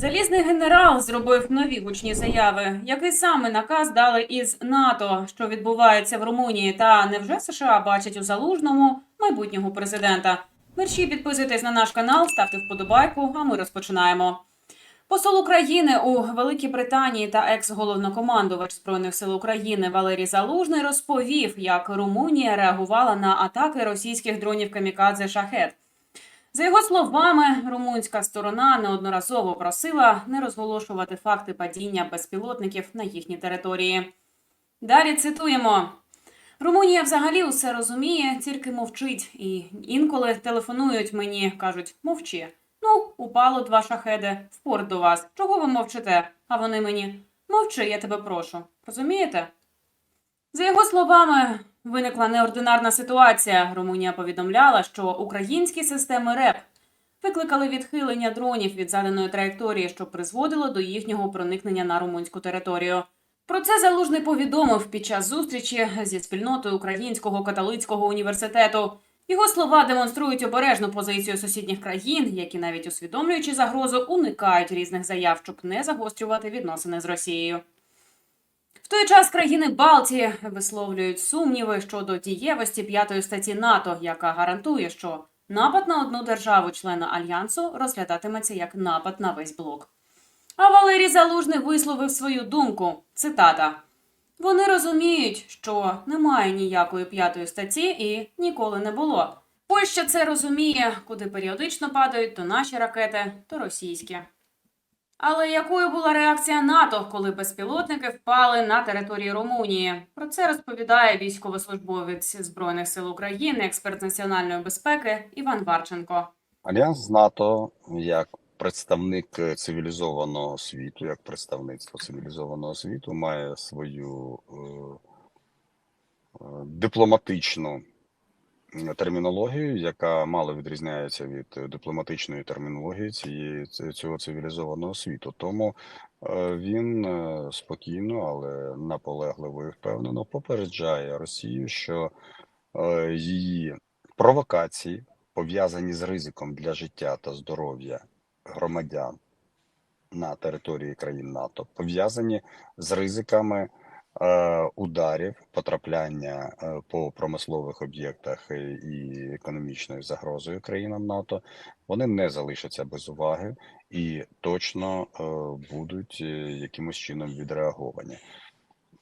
Залізний генерал зробив нові гучні заяви. Який саме наказ дали із НАТО, що відбувається в Румунії, та невже США бачать у залужному майбутнього президента? Мерші підписуйтесь на наш канал, ставте вподобайку. А ми розпочинаємо. Посол України у Великій Британії та екс-головнокомандувач збройних сил України Валерій Залужний розповів, як Румунія реагувала на атаки російських дронів камікадзе Шахет. За його словами, румунська сторона неодноразово просила не розголошувати факти падіння безпілотників на їхній території. Далі цитуємо. Румунія взагалі усе розуміє, тільки мовчить. І інколи телефонують мені, кажуть, мовчи. Ну, упало два шахеди в порт до вас. Чого ви мовчите? А вони мені мовчи, я тебе прошу. Розумієте? За його словами, виникла неординарна ситуація. Румунія повідомляла, що українські системи РЕП викликали відхилення дронів від заданої траєкторії, що призводило до їхнього проникнення на румунську територію. Про це залужний повідомив під час зустрічі зі спільнотою Українського католицького університету. Його слова демонструють обережну позицію сусідніх країн, які навіть усвідомлюючи загрозу, уникають різних заяв, щоб не загострювати відносини з Росією. Той час країни Балтії висловлюють сумніви щодо дієвості п'ятої статті НАТО, яка гарантує, що напад на одну державу-члена альянсу розглядатиметься як напад на весь блок. А Валерій Залужний висловив свою думку. Цитата: Вони розуміють, що немає ніякої п'ятої статті і ніколи не було. Польща це розуміє, куди періодично падають то наші ракети, то російські. Але якою була реакція НАТО, коли безпілотники впали на території Румунії? Про це розповідає військовослужбовець Збройних сил України, експерт національної безпеки Іван Варченко. Альянс НАТО як представник цивілізованого світу, як представництво цивілізованого світу, має свою е, е, дипломатичну термінологію, яка мало відрізняється від дипломатичної термінології цієї цього цивілізованого світу. Тому е, він е, спокійно, але наполегливо і впевнено попереджає Росію, що е, її провокації пов'язані з ризиком для життя та здоров'я громадян на території країн НАТО, пов'язані з ризиками е, ударів, потрапляння е, по промислових об'єктах і- і економічною загрозою країнам НАТО, вони не залишаться без уваги і точно е, будуть е, якимось чином відреаговані.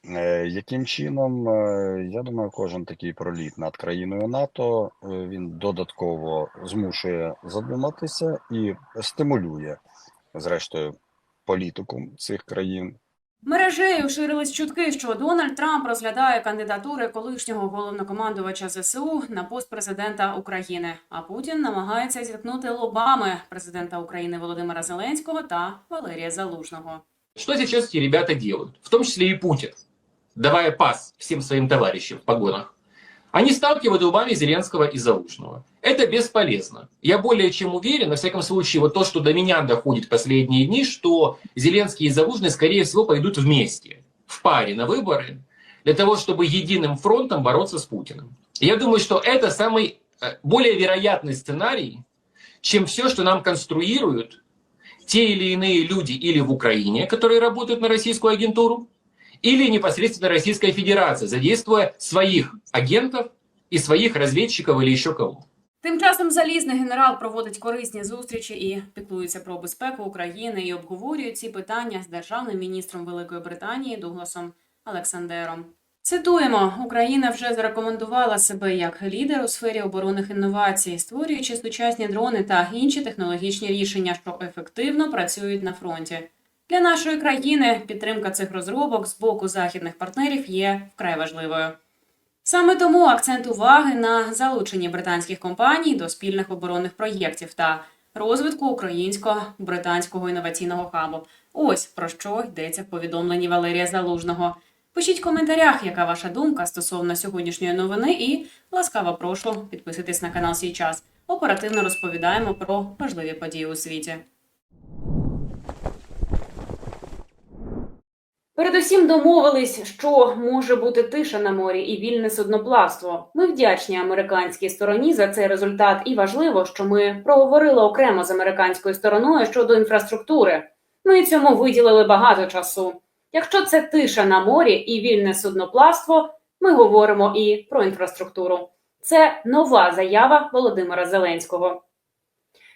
Е, Яким чином, е, я думаю, кожен такий проліт над країною НАТО е, він додатково змушує задуматися і стимулює, зрештою, політику цих країн. Мережею ширились чутки, що Дональд Трамп розглядає кандидатури колишнього головнокомандувача ЗСУ на пост президента України. А Путін намагається зіткнути лобами президента України Володимира Зеленського та Валерія Залужного. Що зараз ці ребята делают? В тому числі і Путін, давая пас всім своїм товаришам в погонах. Они сталкивают лбами Зеленского и Залужного. Это бесполезно. Я более чем уверен, на всяком случае, вот то, что до меня доходит последние дни, что Зеленский и Залужный, скорее всего, пойдут вместе, в паре на выборы, для того, чтобы единым фронтом бороться с Путиным. Я думаю, что это самый э, более вероятный сценарий, чем все, что нам конструируют те или иные люди или в Украине, которые работают на российскую агентуру, или непосредственно Российская Федерация, задействуя своих агентов и своих разведчиков или еще кого. Тим часом залізний генерал проводить корисні зустрічі і піклується про безпеку України і обговорює ці питання з державним міністром Великої Британії Дугласом Олександером. Цитуємо: Україна вже зарекомендувала себе як лідер у сфері оборонних інновацій, створюючи сучасні дрони та інші технологічні рішення, що ефективно працюють на фронті. Для нашої країни підтримка цих розробок з боку західних партнерів є вкрай важливою. Саме тому акцент уваги на залученні британських компаній до спільних оборонних проєктів та розвитку українсько-британського інноваційного хабу. Ось про що йдеться в повідомленні Валерія Залужного. Пишіть в коментарях, яка ваша думка стосовно сьогоднішньої новини, і ласкаво прошу підписуйтесь на канал «Сій час». Оперативно розповідаємо про важливі події у світі. Передусім домовились, що може бути тиша на морі і вільне судноплавство. Ми вдячні американській стороні за цей результат, і важливо, що ми проговорили окремо з американською стороною щодо інфраструктури. Ми цьому виділили багато часу. Якщо це тиша на морі і вільне судноплавство, ми говоримо і про інфраструктуру. Це нова заява Володимира Зеленського.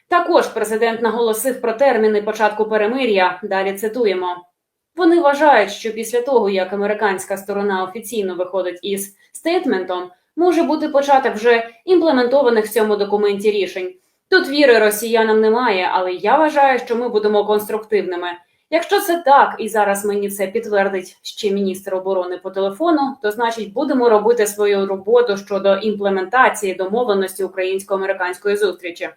Також президент наголосив про терміни початку перемир'я. Далі цитуємо. Вони вважають, що після того, як американська сторона офіційно виходить із стейтментом, може бути початок вже імплементованих в цьому документі рішень. Тут віри росіянам немає, але я вважаю, що ми будемо конструктивними. Якщо це так, і зараз мені це підтвердить ще міністр оборони по телефону, то значить будемо робити свою роботу щодо імплементації домовленості українсько-американської зустрічі.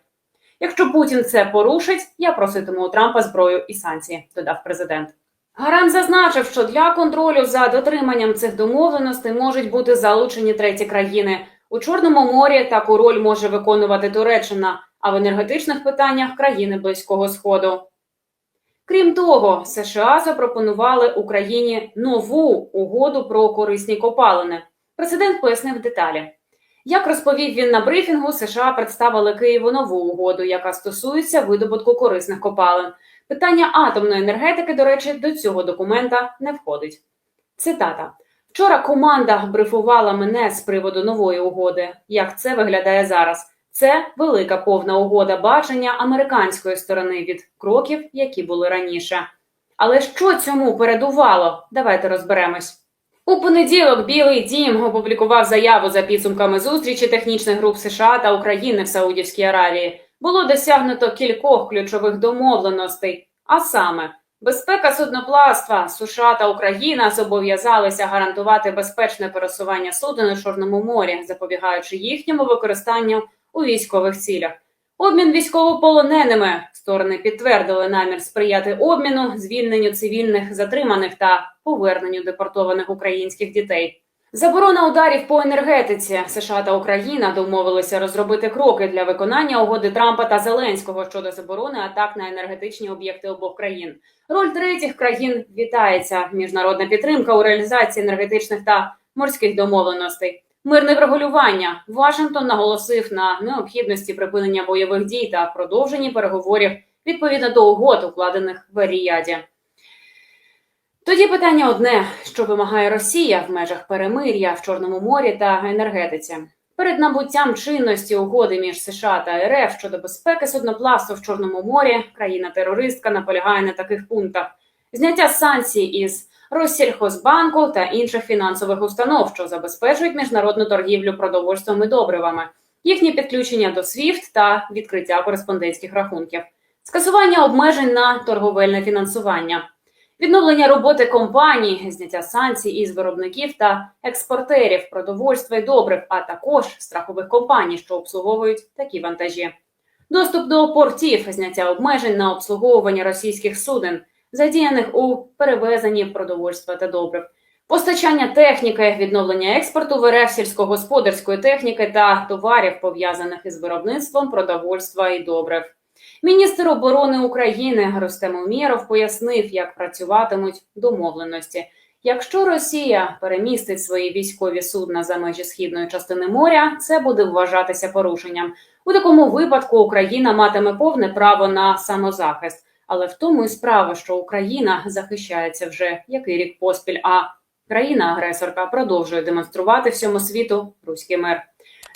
Якщо Путін це порушить, я проситиму у Трампа зброю і санкції, додав президент. Гарант зазначив, що для контролю за дотриманням цих домовленостей можуть бути залучені треті країни. У Чорному морі таку роль може виконувати Туреччина, а в енергетичних питаннях країни Близького Сходу. Крім того, США запропонували Україні нову угоду про корисні копалини. Президент пояснив деталі. Як розповів він на брифінгу, США представили Києву нову угоду, яка стосується видобутку корисних копалин. Питання атомної енергетики, до речі, до цього документа не входить. Цитата. Вчора команда брифувала мене з приводу нової угоди. Як це виглядає зараз? Це велика повна угода бачення американської сторони від кроків, які були раніше. Але що цьому передувало? Давайте розберемось. У понеділок Білий Дім опублікував заяву за підсумками зустрічі технічних груп США та України в Саудівській Аравії. Було досягнуто кількох ключових домовленостей, а саме безпека судноплавства, США та Україна зобов'язалися гарантувати безпечне пересування суден у Чорному морі, запобігаючи їхньому використанню у військових цілях. Обмін військовополоненими сторони підтвердили намір сприяти обміну, звільненню цивільних затриманих та поверненню депортованих українських дітей. Заборона ударів по енергетиці США та Україна домовилися розробити кроки для виконання угоди Трампа та Зеленського щодо заборони атак на енергетичні об'єкти обох країн. Роль третіх країн вітається міжнародна підтримка у реалізації енергетичних та морських домовленостей. Мирне врегулювання Вашингтон наголосив на необхідності припинення бойових дій та продовженні переговорів відповідно до угод, укладених в Ріяді. Тоді питання одне: що вимагає Росія в межах перемир'я в Чорному морі та енергетиці. Перед набуттям чинності угоди між США та РФ щодо безпеки судноплавства в Чорному морі країна-терористка наполягає на таких пунктах: зняття санкцій із Россільхозбанку та інших фінансових установ, що забезпечують міжнародну торгівлю продовольством і добривами, їхнє підключення до SWIFT та відкриття кореспондентських рахунків, скасування обмежень на торговельне фінансування, відновлення роботи компаній, зняття санкцій із виробників та експортерів продовольства і добрив, а також страхових компаній, що обслуговують такі вантажі, доступ до портів, зняття обмежень на обслуговування російських суден задіяних у перевезенні продовольства та добрив, постачання техніки, відновлення експорту в сільськогосподарської техніки та товарів, пов'язаних із виробництвом продовольства і добрив. Міністр оборони України Рустем Умєров пояснив, як працюватимуть домовленості. Якщо Росія перемістить свої військові судна за межі східної частини моря, це буде вважатися порушенням. У такому випадку Україна матиме повне право на самозахист. Але в тому і справа, що Україна захищається вже який рік поспіль, а країна-агресорка продовжує демонструвати всьому світу руський мир.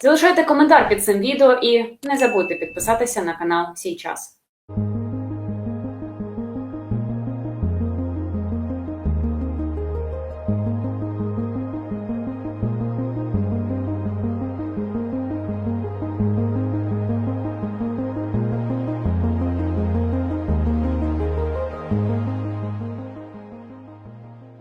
Залишайте коментар під цим відео і не забудьте підписатися на канал «Сій час».